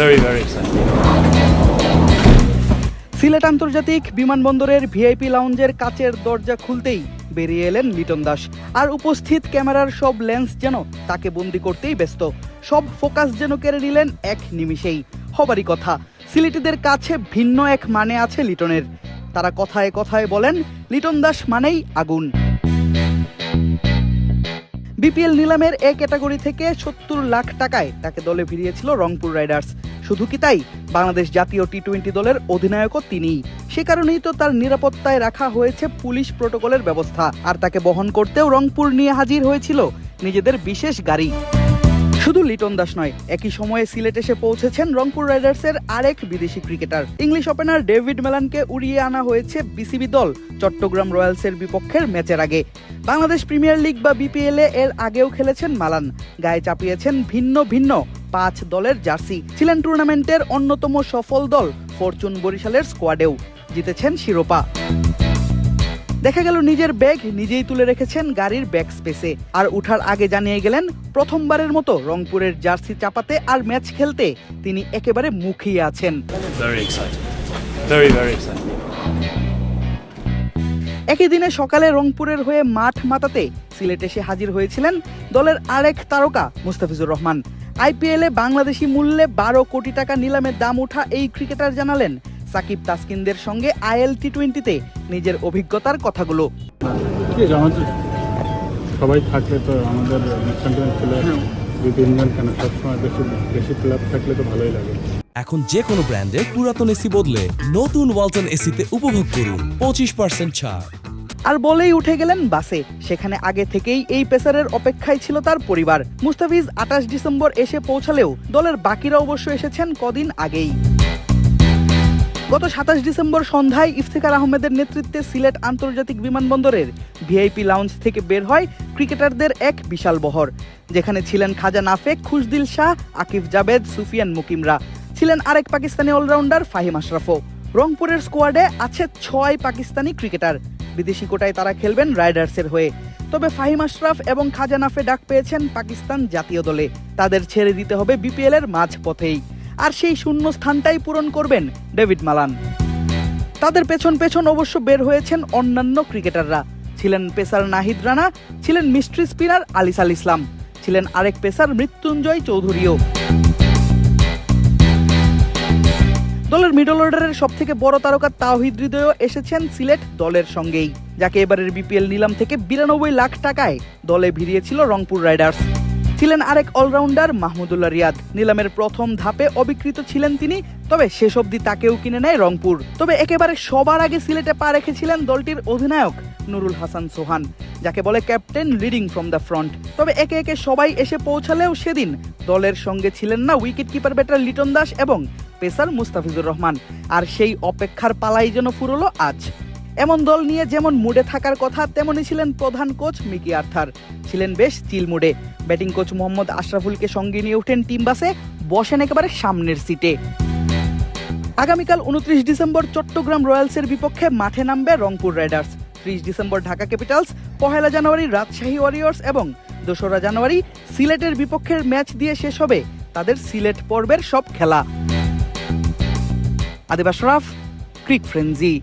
Very, very excited. Sylhet আন্তর্জাতিক বিমানবন্দরের VIP লাউঞ্জের কাচের দরজা খুলতেই বেরিয়ে এলেন লিটন দাস। আর উপস্থিত ক্যামেরার সব লেন্স যেন তাকে বন্দি করতেই ব্যস্ত। সব ফোকাস যেন কেড়ে নিলেন এক নিমিষেই। হবারই কথা সিলেটিদের কাছে ভিন্ন এক মানে আছে লিটনের। তারা কথায় কথায় বলেন লিটন দাস মানেই আগুন। বিপিএল নিলামের এ ক্যাটাগরি থেকে সত্তর লাখ টাকায় তাকে দলে ফিরিয়েছিল রংপুর রাইডার্স। শুধু কি তাই? বাংলাদেশ জাতীয় টি টোয়েন্টি দলের অধিনায়কও তিনিই। সে কারণেই তো তার নিরাপত্তায় রাখা হয়েছে পুলিশ প্রোটোকলের ব্যবস্থা। আর তাকে বহন করতেও রংপুর নিয়ে হাজির হয়েছিল নিজেদের বিশেষ গাড়ি। শুধু লিটন দাস নয়, একই সময়ে সিলেট এসে পৌঁছেছেন রংপুর রাইডার্সের আরেক বিদেশি ক্রিকেটার। ইংলিশ ওপেনার ডেভিড মেলানকে উড়িয়ে আনা হয়েছে বিসিবি দল, চট্টগ্রাম রয়্যালসের বিপক্ষের ম্যাচের আগে। বাংলাদেশ প্রিমিয়ার লিগ বা বিপিএল এর আগেও খেলেছেন মালান। গায়ে চাপিয়েছেন ভিন্ন ভিন্ন পাঁচ দলের জার্সি। ছিলেন টুর্নামেন্টের অন্যতম সফল দল ফরচুন বরিশালের স্কোয়াডেও। জিতেছেন শিরোপা। দেখা গেল নিজের ব্যাগ নিজেই তুলে রেখেছেন গাড়ির ব্যাক স্পেসে। আর উঠার আগে জানিয়ে গেলেন প্রথমবারের মতো রংপুরের জার্সি চাপাতে আর ম্যাচ খেলতে তিনি একেবারে মুখিয়ে আছেন. একই দিনে সকালে রংপুরের হয়ে মাঠ মাতাতে সিলেট এসে হাজির হয়েছিলেন দলের আরেক তারকা মুস্তাফিজুর রহমান। আইপিএলে বাংলাদেশি মূল্যে বারো কোটি টাকা নিলামের দাম ওঠা এই ক্রিকেটার জানালেন সাকিব তাসকিনদের সঙ্গে আইএল টি টোয়েন্টিতে নিজের অভিজ্ঞতার কথাগুলো। সবাই থাকলে তো আমাদের দুই তিনজন কেন? সবসময় বেশি বেশি ক্লাব থাকলে তো ভালোই লাগে। এখন যে কোনো ব্র্যান্ডের পুরাতন এসি বদলে নতুন ওয়ালটন এসিতে উপভোগ করুন পঁচিশ পার্সেন্ট ছাড়। আর বলেই উঠে গেলেন বাসে। সেখানে আগে থেকেই এই পেসারের অপেক্ষায় ছিল তার পরিবার। মুস্তাফিজ আঠাশ ডিসেম্বর এসে পৌঁছালেও দলের বাকিরা অবশ্য এসেছেন কদিন আগেই। গত সাতাশ ডিসেম্বর সন্ধ্যায় ইফতেখার আহমেদের নেতৃত্বে সিলেট আন্তর্জাতিক বিমানবন্দরের ভিআইপি লাউঞ্জ থেকে বের হয় ক্রিকেটারদের এক বিশাল বহর। যেখানে ছিলেন খাজা নাফেক, খুশদিল শাহ, আকিফ জাবেদ সুফিয়ান মুকিমরা। ছিলেন আরেক পাকিস্তানি অলরাউন্ডার ফাহিম আশরাফও। রংপুরের স্কোয়াডে আছে ছয় পাকিস্তানি ক্রিকেটার। বিদেশি কোটায় তারা খেলবেন রাইডার্সের হয়ে। তবে ফাহিম আশরাফ এবং খাজা নাফে ডাক পেয়েছেন পাকিস্তান জাতীয় দলে। তাদের ছেড়ে দিতে হবে বিপিএল এর মাঝ পথেই আর সেই শূন্য স্থানটাই পূরণ করবেন ডেভিড মালান। তাদের পেছন পেছন অবশ্য বের হয়েছেন অন্যান্য ক্রিকেটাররা। ছিলেন পেসার নাহিদ রানা, ছিলেন মিস্ট্রি স্পিনার আলিস আল ইসলাম, ছিলেন আরেক পেসার মৃত্যুঞ্জয় চৌধুরীও। দলের মিডল অর্ডারের সব থেকে বড় তারকা তাওহিদ হৃদয়ও এসেছেন সিলেট দলের সঙ্গেই, যাকে এবারের বিপিএল নিলাম থেকে বিরানব্বই লাখ টাকায় দলে ভিড়িয়েছিল রংপুর রাইডার্স। ছিলেন আরেক অলরাউন্ডার, মাহমুদুল্লাহ রিয়াদ। নিলামের প্রথম ধাপে অবিকৃত ছিলেন তিনি, তবে শেষ অবধি তাকেও কিনে নেয় রংপুর। তবে একেবারে সবার আগে সিলেটে পা রেখেছিলেন দলটির অধিনায়ক নুরুল হাসান সোহান, যাকে বলে captain leading from the front. তবে একে একে সবাই এসে পৌঁছালেও সেদিন দলের সঙ্গে ছিলেন না wicket keeper batter Liton Das এবং পেসার মুস্তাফিজুর রহমান। আর সেই অপেক্ষার পালাই যেন ফুরলো আজ। এমন দল নিয়ে যেমন মুডে থাকার কথা, তেমনই ছিলেন প্রধান কোচ মিকি আর্থার। ছিলেন বেশ চিল মুডে। ব্যাটিং কোচ মোহাম্মদ আশরাফুলকে সঙ্গে নিয়ে ওঠেন টিম বাসে, বসেন একেবারে সামনের সিটে। আগামীকাল উনত্রিশ ডিসেম্বর চট্টগ্রাম রয়্যালসের বিপক্ষে মাঠে নামবে রংপুর রাইডার্স। ত্রিশ ডিসেম্বর ঢাকা ক্যাপিটালস, পহেলা জানুয়ারি রাজশাহী ওয়ারিয়র্স এবং দোসরা জানুয়ারি সিলেটের বিপক্ষের ম্যাচ দিয়ে শেষ হবে তাদের সিলেট পর্বের সব খেলা। আদিবাস রাফ, ক্রিক ফ্রেন্জি